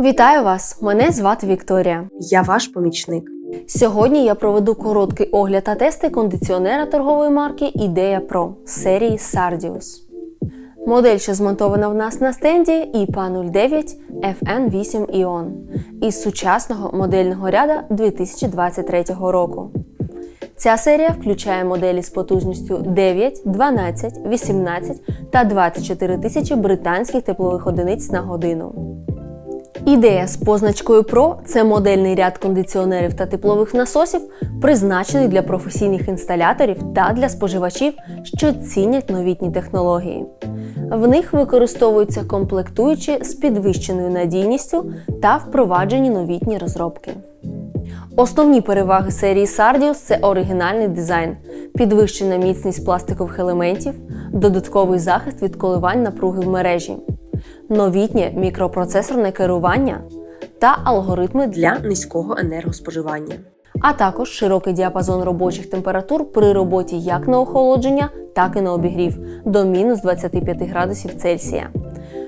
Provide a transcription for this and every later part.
Вітаю вас! Мене звати Вікторія. Я ваш помічник. Сьогодні я проведу короткий огляд та тести кондиціонера торгової марки Ідея Pro серії Sardius. Модель, що змонтована в нас на стенді IPA 09 FN8 Ion із сучасного модельного ряда 2023 року. Ця серія включає моделі з потужністю 9, 12, 18 та 24 тисячі британських теплових одиниць на годину. Ідея з позначкою Pro це модельний ряд кондиціонерів та теплових насосів, призначений для професійних інсталяторів та для споживачів, що цінять новітні технології. В них використовуються комплектуючі з підвищеною надійністю та впроваджені новітні розробки. Основні переваги серії Sardius – це оригінальний дизайн, підвищена міцність пластикових елементів, додатковий захист від коливань напруги в мережі, новітнє мікропроцесорне керування та алгоритми для низького енергоспоживання. а також широкий діапазон робочих температур при роботі як на охолодження, так і на обігрів до мінус 25 градусів Цельсія,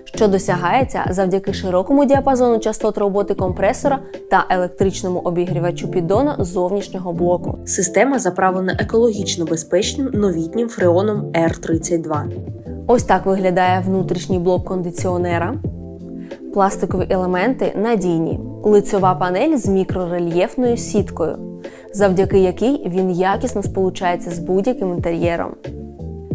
що досягається завдяки широкому діапазону частот роботи компресора та електричному обігрівачу піддону зовнішнього блоку. Система заправлена екологічно безпечним новітнім фреоном R32. Ось так виглядає внутрішній блок кондиціонера. Пластикові елементи надійні, лицьова панель з мікрорельєфною сіткою, завдяки якій він якісно сполучається з будь-яким інтер'єром.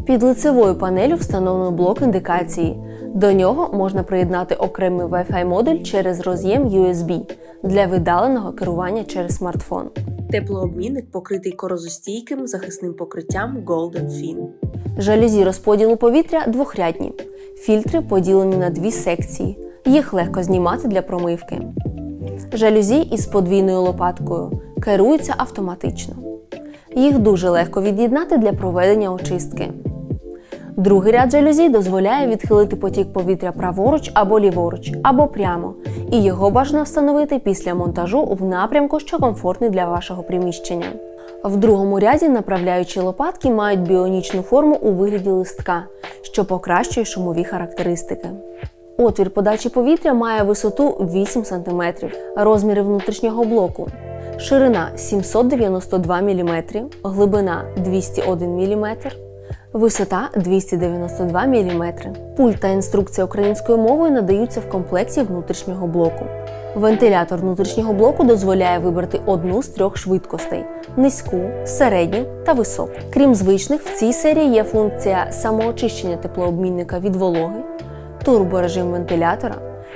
Під лицевою панелю встановлено блок індикації. До нього можна приєднати окремий Wi-Fi модуль через роз'єм USB для видаленого керування через смартфон. Теплообмінник покритий корозостійким захисним покриттям Golden Fin. Жалюзі розподілу повітря двохрядні. Фільтри поділені на дві секції. Їх легко знімати для промивки. Жалюзі із подвійною лопаткою керуються автоматично. Їх дуже легко від'єднати для проведення очистки. Другий ряд жалюзі дозволяє відхилити потік повітря праворуч або ліворуч, або прямо, і його бажано встановити після монтажу в напрямку, що комфортний для вашого приміщення. В другому ряді направляючі лопатки мають біонічну форму у вигляді листка, що покращує шумові характеристики. Отвір подачі повітря має висоту 8 см, розміри внутрішнього блоку. Ширина 792 мм, глибина 201 мм, висота 292 мм. Пульт та інструкція українською мовою надаються в комплекті внутрішнього блоку. Вентилятор внутрішнього блоку дозволяє вибрати одну з трьох швидкостей низьку, середню та високу. Крім звичних, в цій серії є функція самоочищення теплообмінника від вологи, турборежим вентилятора,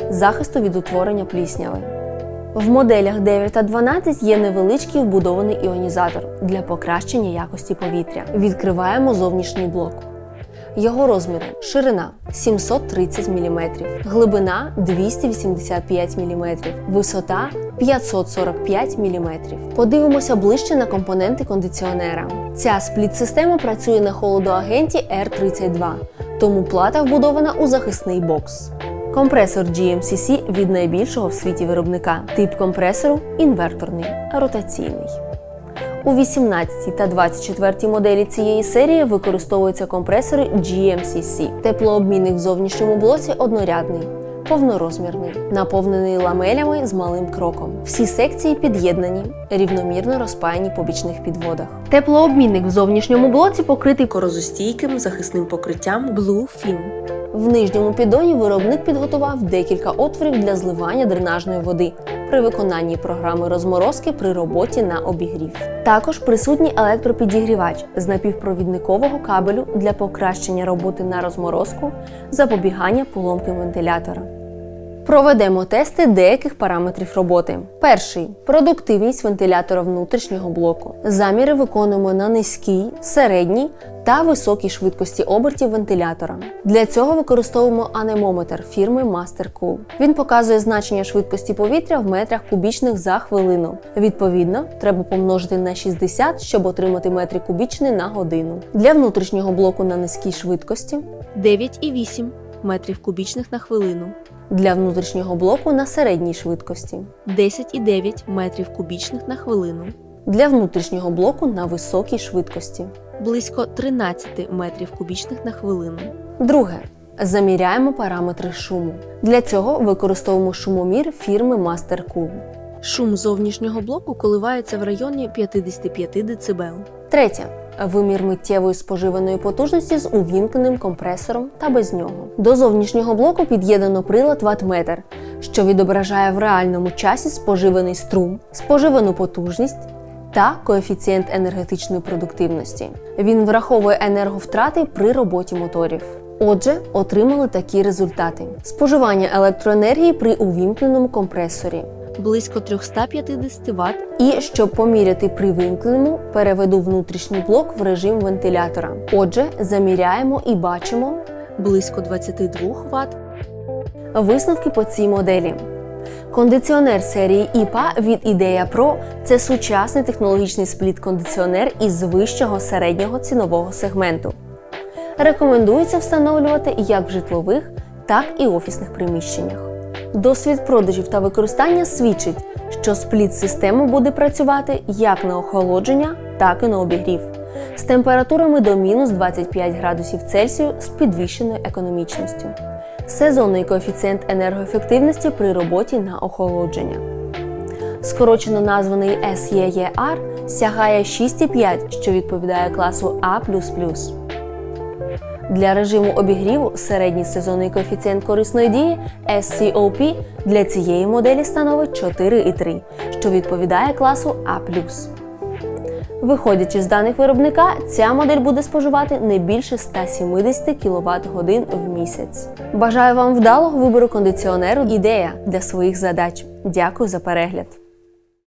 захисту від утворення плісняви. В моделях 9 та 12 є невеличкий вбудований іонізатор для покращення якості повітря. Відкриваємо зовнішній блок. Його розміри ширина 730 мм, глибина 285 мм, висота 545 мм. Подивимося ближче на компоненти кондиціонера. Ця спліт-система працює на холодоагенті R32, тому плата вбудована у захисний бокс. Компресор GMCC від найбільшого в світі виробника. Тип компресору інверторний, ротаційний. У 18 та 24 моделі цієї серії використовуються компресори GMCC. Теплообмінник в зовнішньому блоці однорядний, повнорозмірний, наповнений ламелями з малим кроком. Всі секції під'єднані, рівномірно розпаяні по бічних підводах. Теплообмінник в зовнішньому блоці покритий Корозостійким захисним покриттям Blue. В нижньому піддоні виробник підготував декілька отворів для зливання дренажної води при виконанні програми розморозки при роботі на обігрів. Також присутній електропідігрівач з напівпровідникового кабелю для покращення роботи на розморозку, запобігання поломки вентилятора. Проведемо тести деяких параметрів роботи. Перший продуктивність вентилятора внутрішнього блоку. Заміри виконуємо на низькій, середній та високій швидкості обертів вентилятора. Для цього використовуємо анемометр фірми MasterCool. Він показує значення швидкості повітря в метрах кубічних за хвилину. Відповідно, треба помножити на 60, щоб отримати метри кубічні на годину. Для внутрішнього блоку на низькій швидкості 9,8 метрів кубічних на хвилину, для внутрішнього блоку на середній швидкості. 10,9 метрів кубічних на хвилину, для внутрішнього блоку на високій швидкості. близько 13 метрів кубічних на хвилину, Друге Заміряємо параметри шуму. Для цього використовуємо шумомір фірми MasterCool. Шум зовнішнього блоку коливається в районі 55 дБ. Третє. Вимір миттєвої споживаної потужності з увімкненим компресором та без нього. До зовнішнього блоку під'єднано прилад ваттметр, що відображає в реальному часі споживаний струм, споживану потужність та коефіцієнт енергетичної продуктивності. Він враховує енерговтрати при роботі моторів. Отже, отримали такі результати: споживання електроенергії при увімкненому компресорі, Близько 350 Вт і щоб поміряти при вимкненому, переведу внутрішній блок в режим вентилятора. Отже, заміряємо і бачимо близько 22 Вт, висновки по цій моделі. Кондиціонер серії ІПА від Ідея Pro це сучасний технологічний спліт-кондиціонер із вищого середнього цінового сегменту. Рекомендується встановлювати як в житлових, так і офісних приміщеннях. Досвід продажів та використання свідчить, що спліт-система буде працювати як на охолодження, так і на обігрів з температурами до мінус 25 градусів Цельсію з підвищеною економічністю. Сезонний коефіцієнт енергоефективності при роботі на охолодження. Скорочено названий SEER сягає 6,5, що відповідає класу А. Для режиму обігріву середній сезонний коефіцієнт корисної дії SCOP для цієї моделі становить 4,3, що відповідає класу А. Виходячи з даних виробника, ця модель буде споживати не більше 170 кВт годин в місяць. Бажаю вам вдалого вибору кондиціонеру ідея для своїх задач. Дякую за перегляд!